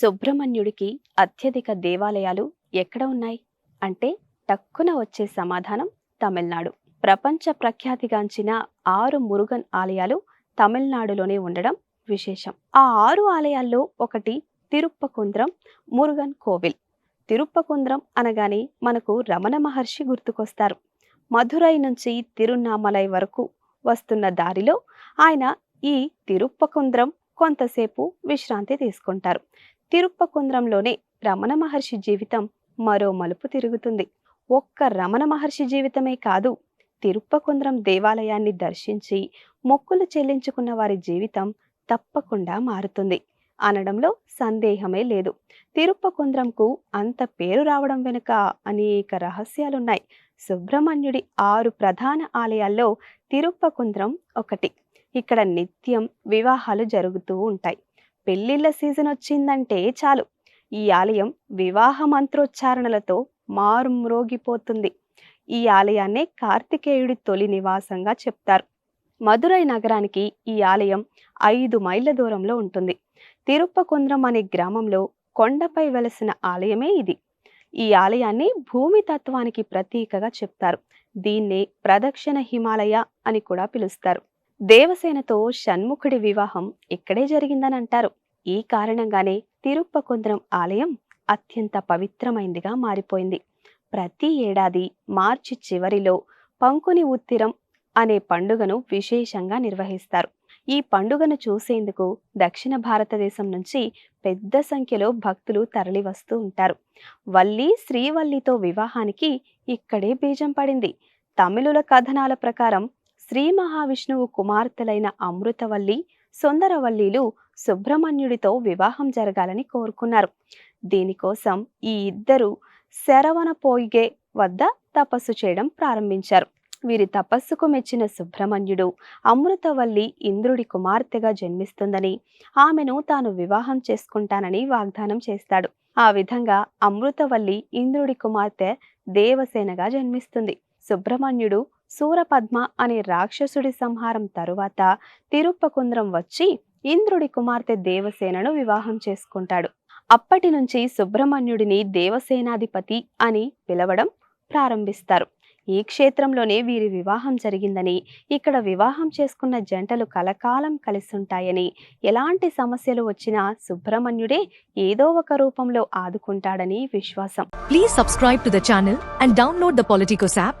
సుబ్రహ్మణ్యుడికి అత్యధిక దేవాలయాలు ఎక్కడ ఉన్నాయి? అంటే టక్కున వచ్చే సమాధానం తమిళనాడు. ప్రపంచ ప్రఖ్యాతిగాంచిన ఆరు మురుగన్ ఆలయాలు తమిళనాడులోనే ఉండడం విశేషం. ఆ ఆరు ఆలయాల్లో ఒకటి తిరుప్పకుంద్రం మురుగన్ కోవిల్. తిరుప్పకుంద్రం అనగానే మనకు రమణ మహర్షి గుర్తుకొస్తారు. మధురై నుంచి తిరునామలై వరకు వస్తున్న దారిలో ఆయన ఈ తిరుప్పకుంద్రం కొంతసేపు విశ్రాంతి తీసుకుంటారు. తిరుప్పకుంద్రంలోనే రమణ మహర్షి జీవితం మరో మలుపు తిరుగుతుంది. ఒక్క రమణ మహర్షి జీవితమే కాదు తిరుప్పకుంద్రం దేవాలయాన్ని దర్శించి మొక్కులు చెల్లించుకున్న వారి జీవితం తప్పకుండా మారుతుంది. అనడంలో సందేహమే లేదు. తిరుప్పకుంద్రంకు అంత పేరు రావడం వెనుక అనేక రహస్యాలున్నాయి. సుబ్రహ్మణ్యుడి ఆరు ప్రధాన ఆలయాల్లో తిరుప్పకుంద్రం ఒకటి. ఇక్కడ నిత్యం వివాహాలు జరుగుతూ ఉంటాయి. పెళ్ళిళ్ళ సీజన్ వచ్చిందంటే చాలు. ఈ ఆలయం వివాహ మంత్రోచ్చారణలతో మారుమ్రోగిపోతుంది ఈ ఆలయాన్నే కార్తికేయుడి తొలి నివాసంగా చెప్తారు. మదురై నగరానికి ఈ ఆలయం ఐదు మైళ్ళ దూరంలో ఉంటుంది. తిరుప్పకుంద్రం అనే గ్రామంలో కొండపై వెలసిన ఆలయమే ఇది. ఈ ఆలయాన్ని భూమి తత్వానికి ప్రతీకగా చెప్తారు. దీన్నే ప్రదక్షిణ హిమాలయ అని కూడా పిలుస్తారు. దేవసేనతో షణ్ముఖుడి వివాహం ఇక్కడే జరిగిందని అంటారు ఈ కారణంగానే తిరుప్పకుందరం ఆలయం అత్యంత పవిత్రమైందిగా మారిపోయింది. ప్రతి ఏడాది మార్చి చివరిలో పంకుని ఉత్తిరం అనే పండుగను విశేషంగా నిర్వహిస్తారు. ఈ పండుగను చూసేందుకు దక్షిణ భారతదేశం నుంచి పెద్ద సంఖ్యలో భక్తులు తరలివస్తూ ఉంటారు. వల్లి శ్రీవల్లితో వివాహానికి ఇక్కడే బీజం పడింది. తమిళుల కథనాల ప్రకారం శ్రీ మహావిష్ణువు కుమార్తెలైన అమృతవల్లి సుందరవల్లిలు సుబ్రహ్మణ్యుడితో వివాహం జరగాలని కోరుకున్నారు. దీనికోసం ఈ ఇద్దరు శరవణ పోయిగే వద్ద తపస్సు చేయడం ప్రారంభించారు. వీరి తపస్సుకు మెచ్చిన సుబ్రహ్మణ్యుడు అమృతవల్లి ఇంద్రుడి కుమార్తెగా జన్మిస్తుందని ఆమెను తాను వివాహం చేసుకుంటానని వాగ్దానం చేస్తాడు. ఆ విధంగా అమృతవల్లి ఇంద్రుడి కుమార్తె దేవసేనగా జన్మిస్తుంది. సుబ్రహ్మణ్యుడు సూరపద్మ అనే రాక్షసుడి సంహారం తరువాత తిరుప్పకుంద్రం వచ్చి ఇంద్రుడి కుమార్తె దేవసేనను వివాహం చేసుకుంటాడు. అప్పటి నుంచి సుబ్రహ్మణ్యుడిని దేవసేనాధిపతి అని పిలవడం ప్రారంభిస్తారు. ఈ క్షేత్రంలోనే వీరి వివాహం జరిగిందని ఇక్కడ వివాహం చేసుకున్న జంటలు కలకాలం కలిసుంటాయని ఎలాంటి సమస్యలు వచ్చినా సుబ్రహ్మణ్యుడే ఏదో ఒక రూపంలో ఆదుకుంటాడని విశ్వాసం. Please subscribe to the channel and download the Politicos app